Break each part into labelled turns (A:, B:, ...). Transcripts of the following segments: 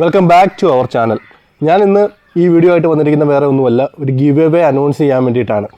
A: Welcome back to our channel ഞാൻ ഇന്ന് ഈ വീഡിയോ ആയിട്ട് വന്നിരിക്കുന്ന വേറെ ഒന്നുമല്ല ഒരു ഗിവ് എവേ അനൗൺസ് ചെയ്യാൻ വേണ്ടിയിട്ടാണ്.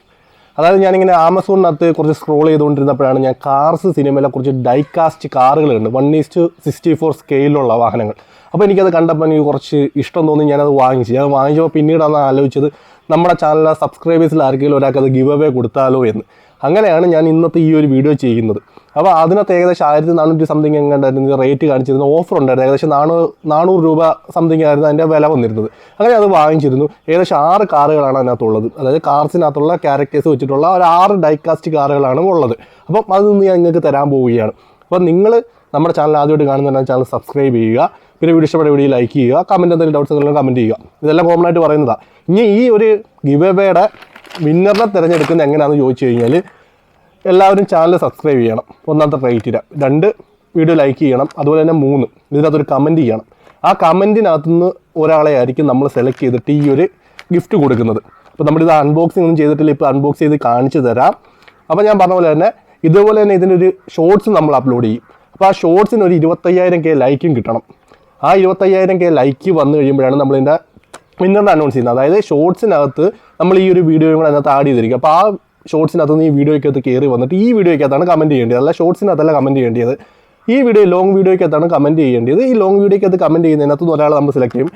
A: അതായത് ഞാനിങ്ങനെ ആമസോണിനകത്ത് കുറച്ച് സ്ക്രോൾ ചെയ്തുകൊണ്ടിരുന്നപ്പോഴാണ് ഞാൻ കാർസ് സിനിമയിലെ കുറച്ച് diecast കാറുകളുണ്ട് one is to sixty four സ്കെയിലുള്ള വാഹനങ്ങൾ. അപ്പോൾ എനിക്കത് കണ്ടപ്പോൾ എനിക്ക് കുറച്ച് ഇഷ്ടം തോന്നി ഞാനത് വാങ്ങിച്ചു. ഞാൻ വാങ്ങിച്ചപ്പോൾ പിന്നീടാണ് ആലോചിച്ചത് നമ്മുടെ ചാനലിലെ സബ്സ്ക്രൈബേഴ്സിൽ ആർക്കെങ്കിലും ഒരാൾക്ക് അത് ഗിവ് അവേ കൊടുത്താലോ എന്ന്. അങ്ങനെയാണ് ഞാൻ ഇന്നത്തെ ഈ ഒരു വീഡിയോ ചെയ്യുന്നത്. അപ്പോൾ അതിനകത്ത് ഏകദേശം ആയിരത്തി നാനൂറ്റി സംതിങ് എങ്ങാണ്ടായിരുന്നു റേറ്റ് കാണിച്ചിരുന്നു ഓഫർ ഉണ്ടായിരുന്നു. ഏകദേശം നാനൂറ് നാനൂറ് രൂപ സംതിങ് ആയിരുന്നു അതിന്റെ വില വന്നിരുന്നത്. അങ്ങനെ അത് വാങ്ങിച്ചിരുന്നു. ഏകദേശം ആറ് കാറുകളാണ് അതിനകത്തുള്ളത്. അതായത് കാർസിനകത്തുള്ള ക്യാരക്ടേഴ്സ് വെച്ചിട്ടുള്ള ഒരു ആറ് ഡൈകാസ്റ്റ് കാറുകളാണ് ഉള്ളത്. അപ്പം അത് നിന്ന് ഞാൻ നിങ്ങൾക്ക് തരാൻ പോവുകയാണ്. അപ്പോൾ നിങ്ങൾ നമ്മുടെ ചാനൽ ആദ്യമായിട്ട് കാണുന്നുണ്ടെങ്കിൽ ചാനൽ സബ്സ്ക്രൈബ് ചെയ്യുക. പിന്നെ വീഡിയോ ഇഷ്ടപ്പെട്ട വീഡിയോ ലൈക്ക് ചെയ്യുക. കമന്റ് എന്തെങ്കിലും ഡൗട്ട്സ് എന്തെങ്കിലും കമന്റ് ചെയ്യുക. ഇതെല്ലാം കോമൺ ആയിട്ട് പറയുന്നതാണ് ഇനി ഈ ഒരു ഗിവ് വിന്നറിനെ തിരഞ്ഞെടുക്കുന്നത് എങ്ങനെയാണെന്ന് ചോദിച്ചു കഴിഞ്ഞാൽ എല്ലാവരും ചാനൽ സബ്സ്ക്രൈബ് ചെയ്യണം. ഒന്നാമത്തെ ക്രൈറ്റീരിയ രണ്ട് വീഡിയോ ലൈക്ക് ചെയ്യണം. അതുപോലെ തന്നെ മൂന്ന് ഇതിനകത്തൊരു കമന്റ് ചെയ്യണം. ആ കമന്റിനകത്തു നിന്ന് ഒരാളെ ആയിരിക്കും നമ്മൾ സെലക്ട് ചെയ്തിട്ട് ഈ ഒരു ഗിഫ്റ്റ് കൊടുക്കുന്നത്. അപ്പോൾ നമ്മളിത് അൺബോക്സിംഗ് ഒന്നും ചെയ്തിട്ടില്ല. ഇപ്പോൾ അൺബോക്സ് ചെയ്ത് കാണിച്ചു തരാം. അപ്പോൾ ഞാൻ പറഞ്ഞ പോലെ തന്നെ ഇതുപോലെ തന്നെ ഇതിന്റെ ഒരു ഷോർട്സ് നമ്മൾ അപ്ലോഡ് ചെയ്യും. അപ്പോൾ ആ ഷോർട്സിന് ഒരു ഇരുപത്തയ്യായിരം കെ ലൈക്കും കിട്ടണം. ആ ഇരുപത്തയ്യായിരം കെ ലൈക്ക് വന്നു കഴിയുമ്പോഴാണ് നമ്മളിതിന്റെ വിന്നറിനെ അനൗൺസ് ചെയ്യുന്നത്. അതായത് ഷോർട്സിനകത്ത് നമ്മൾ ഈ ഒരു വീഡിയോയും കൂടെ അതിനകത്ത് ആഡ് ചെയ്തിരിക്കും. അപ്പോൾ ആ ഷോർട്സിനകത്ത് നിന്ന് ഈ വീഡിയോയ്ക്കകത്ത് കയറി വന്നിട്ട് ഈ വീഡിയോയ്ക്കകത്താണ് കമന്റ് ചെയ്യേണ്ടത്. അല്ല ഷോർട്സിനകത്തല്ല കമന്റ് ചെയ്യേണ്ടത്. ഈ വീഡിയോ ലോങ് വീഡിയോയ്ക്കകത്താണ് കമന്റ് ചെയ്യേണ്ടത്. ഈ ലോങ് വീഡിയോയ്ക്കകത്ത് കമന്റ് ചെയ്യുന്നതിനകത്ത് ഒരാളെ നമ്മൾ സെലക്ട് ചെയ്യും.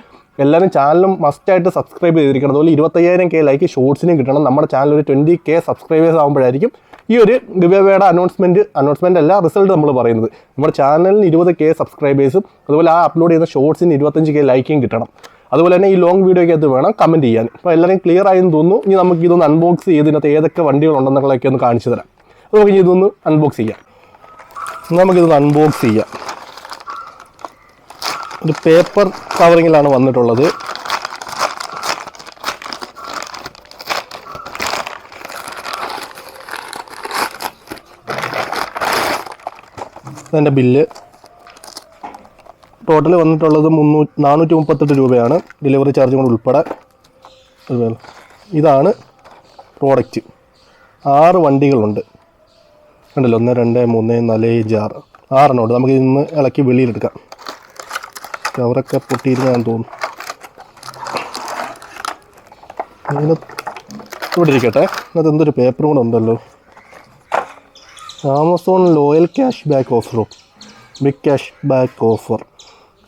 A: എല്ലാവരും ചാനലും മസ്റ്റായിട്ട് സബ്സ്ക്രൈബ് ചെയ്തിരിക്കണം. അതുപോലെ ഇരുപത്തയ്യായിരം കെ ലൈക്ക് ഷോർട്സിനും കിട്ടണം. നമ്മുടെ ചാനൽ ഒരു ട്വന്റി കെ സബ്സ്ക്രൈബേഴ്സ് ആകുമ്പോഴായിരിക്കും ഈ ഒരു ഗിവേയുടെ അനൗൺസ്മെന്റ് അനൗൺസ്മെന്റ് അല്ല റിസൾട്ട് നമ്മൾ പറയുന്നത്. നമ്മുടെ ചാനലിന് ഇരുപത് കെ സബ്സ്ക്രൈബേഴ്സും അതുപോലെ ആ അപ്ലോഡ് ചെയ്യുന്ന ഷോർട്സിന് ഇരുപത്തഞ്ച് കെ ലൈക്കും കിട്ടണം. അതുപോലെ തന്നെ ഈ ലോങ് വീഡിയോയ്ക്കകത്ത് വേണം കമന്റ് ചെയ്യാൻ. അപ്പോൾ എല്ലാവരും ക്ലിയർ ആയെന്ന് തോന്നുന്നു. ഇനി നമുക്ക് ഇതൊന്ന് അൺബോക്സ് ചെയ്ത് ഇതിനകത്ത് ഏതൊക്കെ വണ്ടികളുണ്ടെന്നുള്ളതൊക്കെ ഒന്ന് കാണിച്ചു തരാം. അപ്പോൾ നമുക്ക് ഇതൊന്ന് അൺബോക്സ് ചെയ്യാം. നമുക്കിതൊന്ന് അൺബോക്സ് ചെയ്യാം. ഒരു പേപ്പർ കവറിങ്ങിലാണ് വന്നിട്ടുള്ളത്. അതിന്റെ ബില്ല് ടോട്ടൽ വന്നിട്ടുള്ളത് മുന്നൂറ്റി നാനൂറ്റി മുപ്പത്തെട്ട് രൂപയാണ്. ഡെലിവറി ചാർജും കൂടെ ഉൾപ്പെടെ. ഇതാണ് പ്രോഡക്റ്റ് ആറ് വണ്ടികളുണ്ട്. ഉണ്ടല്ലോ ഒന്ന് രണ്ട് മൂന്ന് നാല് ആറ്. ആറെണ്ണമുണ്ട്. നമുക്ക് ഇന്ന് ഇളക്കി വെളിയിലെടുക്കാം. കവറൊക്കെ പൊട്ടിയിരുന്നാന്ന് തോന്നുന്നു. ഇവിടെ ഇരിക്കട്ടെ. അത് എന്തൊരു പേപ്പറും കൂടെ ഉണ്ടല്ലോ. ആമസോൺ ലോയൽ ക്യാഷ് ബാക്ക് ഓഫറും big cash back offer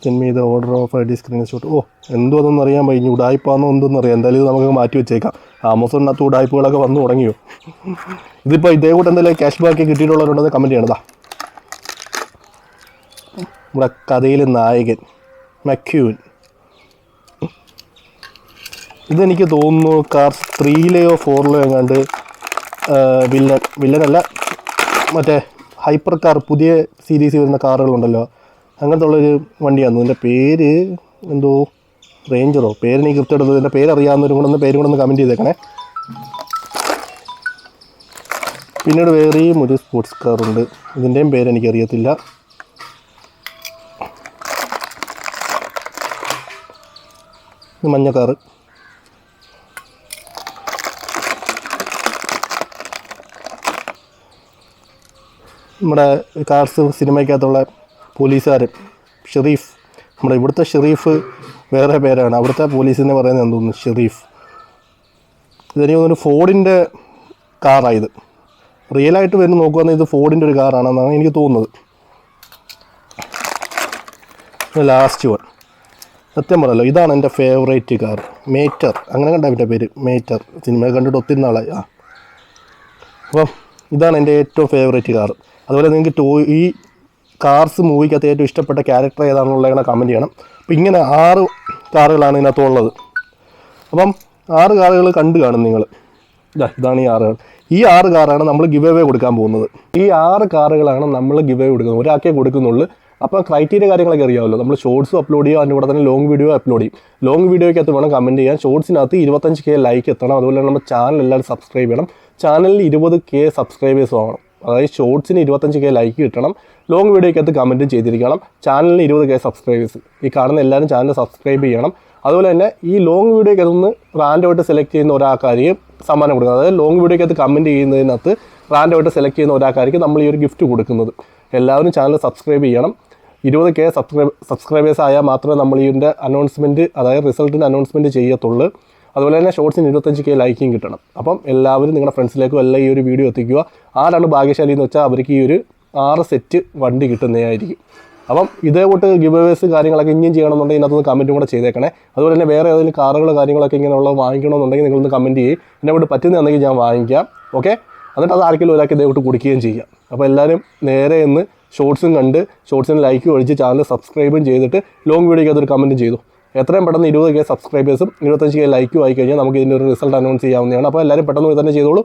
A: send the order of I D screenshot ഓ എന്തോ അതൊന്നും അറിയാൻ ഇനി ഉടായ്പാന്നോ എന്തെന്ന് അറിയാം എന്തായാലും ഇത് നമുക്ക് മാറ്റി വെച്ചേക്കാം. ആമസോണിനകത്ത് ഉടായ്പകളൊക്കെ വന്നു തുടങ്ങിയോ? ഇതിപ്പോൾ ഇതേ കൂട്ട് എന്തെങ്കിലും ക്യാഷ് ബാക്ക് കിട്ടിയിട്ടുള്ളവരുണ്ടെന്ന് കമന്റ് ചെയ്യണതാ നമ്മുടെ കഥയിലെ നായകൻ മക്യൂൻ. ഇതെനിക്ക് തോന്നുന്നു കാർ ത്രീയിലെയോ ഫോറിലെയോ എങ്ങാണ്ട് വില്ലൻ വില്ലനല്ല മറ്റേ ഹൈപ്പർ കാർ പുതിയ സീരീസിൽ വരുന്ന കാറുകളുണ്ടല്ലോ. അങ്ങനത്തെ ഉള്ളൊരു വണ്ടിയാണ്. ഇതിന്റെ പേര് എന്തോ റേഞ്ചറോ? പേര് നീ കൃത്യമായിട്ട് ഇതിന്റെ പേര് അറിയാവുന്നവരും കൂടെ ഒന്ന് പേരും കൂടെ ഒന്ന് കമന്റ് ചെയ്തേക്കണേ. പിന്നീട് വേറെയും ഒരു സ്പോർട്സ് കാറുണ്ട് ഇതിന്റെയും പേര് എനിക്കറിയത്തില്ല. മഞ്ഞ കാറ്. നമ്മുടെ കാർസ് സിനിമയ്ക്കകത്തുള്ള പോലീസുകാരൻ ഷെറീഫ് നമ്മുടെ ഇവിടുത്തെ ഷെറീഫ് വേറെ പേരാണ്. അവിടുത്തെ പോലീസിനെ പറയുന്നത് എന്തോന്നു ഷെറീഫ് ഇതെനിക്ക് തോന്നുന്നു ഫോർഡിന്റെ കാറായത് റിയലായിട്ട് വരുന്ന നോക്കുകയാണെങ്കിൽ ഇത് ഫോർഡിന്റെ ഒരു കാറാണെന്നാണ് എനിക്ക് തോന്നുന്നത്. ലാസ്റ്റ് വൺ സത്യം പറയല്ലോ ഇതാണ് എന്റെ ഫേവറേറ്റ് കാർ മേറ്റർ അങ്ങനെ കണ്ട എന്റെ പേര്? മേറ്റർ സിനിമ കണ്ടിട്ട് ഒത്തിരി നാളായി. ആ. അപ്പം ഇതാണ് എന്റെ ഏറ്റവും ഫേവറേറ്റ് കാർ അതുപോലെ നിങ്ങൾക്ക് ടോ ഈ കാർസ് മൂവിക്കകത്ത് ഏറ്റവും ഇഷ്ടപ്പെട്ട ക്യാരക്ടർ ഏതാണെന്നുള്ളതിനെ കമന്റ് ചെയ്യണം. അപ്പോൾ ഇങ്ങനെ ആറ് കാറുകളാണ് ഇതിനകത്തുള്ളത് അപ്പം ആറ് കാറുകൾ കണ്ടു കാണും നിങ്ങൾ ഇതാ ഇതാണ് ഈ ആറുകൾ ഈ ആറ് കാറാണ് നമ്മൾ ഗിവ് അവേ കൊടുക്കാൻ പോകുന്നത്. ഈ ആറ് കാറുകളാണ് നമ്മൾ ഗിവ് അവേ കൊടുക്കുന്നത്. ഒരാൾക്കേ കൊടുക്കുന്നുള്ളൂ. അപ്പോൾ ക്രൈറ്റീരിയ കാര്യങ്ങളൊക്കെ അറിയാമല്ലോ. നമ്മൾ ഷോർട്സ് അപ്ലോഡ് ചെയ്യുക അതിന്റെ കൂടെ തന്നെ ലോങ് വീഡിയോ അപ്ലോഡ് ചെയ്യും. ലോങ് വീഡിയോയ്ക്കകത്ത് വേണം കമന്റ് ചെയ്യാൻ. ഷോർട്സിനകത്ത് ഇരുപത്തഞ്ച് കെ ലൈക്ക് എത്തണം. അതുപോലെ നമ്മുടെ ചാനൽ എല്ലാവരും സബ്സ്ക്രൈബ് ചെയ്യണം. ചാനലിൽ ഇരുപത് കെ സബ്സ്ക്രൈബേഴ്സും ആവണം അതായത് ഷോർട്സിന് ഇരുപത്തഞ്ച് കെ ലൈക്ക് കിട്ടണം. ലോങ് വീഡിയോയ്ക്കകത്ത് കമന്റും ചെയ്തിരിക്കണം. ചാനലിന് ഇരുപത് കെ സബ്സ്ക്രൈബേഴ്സ് ഈ കാണുന്ന എല്ലാവരും ചാനൽ സബ്സ്ക്രൈബ് ചെയ്യണം. അതുപോലെ തന്നെ ഈ ലോങ് വീഡിയോയ്ക്കകത്ത് നിന്ന് റാൻഡമായിട്ട് സെലക്ട് ചെയ്യുന്ന ഒരാൾക്കാരെയും സമ്മാനം കൊടുക്കുന്നത് അതായത് ലോങ് വീഡിയോയ്ക്കകത്ത് കമന്റ് ചെയ്യുന്നതിനകത്ത് റാൻഡമായിട്ട് സെലക്ട് ചെയ്യുന്ന ഒരാൾക്കാർക്ക് നമ്മൾ ഈ ഒരു ഗിഫ്റ്റ് കൊടുക്കുന്നത്. എല്ലാവരും ചാനൽ സബ്സ്ക്രൈബ് ചെയ്യണം. ഇരുപത് കെ സബ്സ്ക്രൈബ് സബ്സ്ക്രൈബേഴ്സ് ആയാൽ മാത്രമേ നമ്മൾ ഇതിന്റെ അനൗൺസ്മെന്റ് അതായത് റിസൾട്ടിന്റെ അനൗൺസ്മെന്റ് ചെയ്യത്തുള്ളൂ. അതുപോലെ തന്നെ ഷോർട്സിന് ഇരുപത്തഞ്ച് കെ ലൈക്കും കിട്ടണം. അപ്പം എല്ലാവരും നിങ്ങളുടെ ഫ്രണ്ട്സിലേക്കും എല്ലാം ഈ ഒരു വീഡിയോ എത്തിക്കുക. ആരാണ് ഭാഗ്യശാലി എന്ന് വെച്ചാൽ അവർക്ക് ഈ ഒരു ആറ് സെറ്റ് വണ്ടി കിട്ടുന്നതായിരിക്കും. അപ്പം ഇതേ കൂട്ട് ഗിവേഴ്സ് കാര്യങ്ങളൊക്കെ ഇനിയും ചെയ്യണമെന്നുണ്ടെങ്കിൽ ഇതിനകത്തൊന്ന് കമന്റും കൂടെ ചെയ്തേക്കണേ. അതുപോലെ തന്നെ വേറെ ഏതെങ്കിലും കാറുകൾ കാര്യങ്ങളൊക്കെ ഇങ്ങനെയുള്ള വാങ്ങിക്കണമെന്നുണ്ടെങ്കിൽ നിങ്ങളൊന്ന് കമന്റ് ചെയ്യും. എന്നെ കൊണ്ട് പറ്റുന്നതാണെങ്കിൽ ഞാൻ വാങ്ങിക്കാം. ഓക്കെ എന്നിട്ട് അത് ആർക്കെങ്കിലും ഒരാൾക്ക് ഇതേ കൂട്ട് കുടിക്കുകയും ചെയ്യാം. അപ്പോൾ എല്ലാവരും നേരെ ഇന്ന് ഷോർട്സും കണ്ട് ഷോർട്സിന് ലൈക്ക് ഒഴിച്ച് ചാനൽ സബ്സ്ക്രൈബും ചെയ്തിട്ട് ലോങ് വീഡിയോയ്ക്ക് അതൊരു കമന്റും ചെയ്തു. എത്രയും പെട്ടെന്ന് ഇരുപത് കെ സബ്സ്ക്രൈബേഴ്സും ഇരുപത്തഞ്ച് കെ ലൈക്കും ആയി കഴിഞ്ഞാൽ നമുക്ക് ഇതിന്റെ ഒരു റിസൾട്ട് അനൗൺസ് ചെയ്യാവുന്നതാണ്. അപ്പോൾ എല്ലാവരും പെട്ടെന്ന് തന്നെ ചെയ്തോളൂ.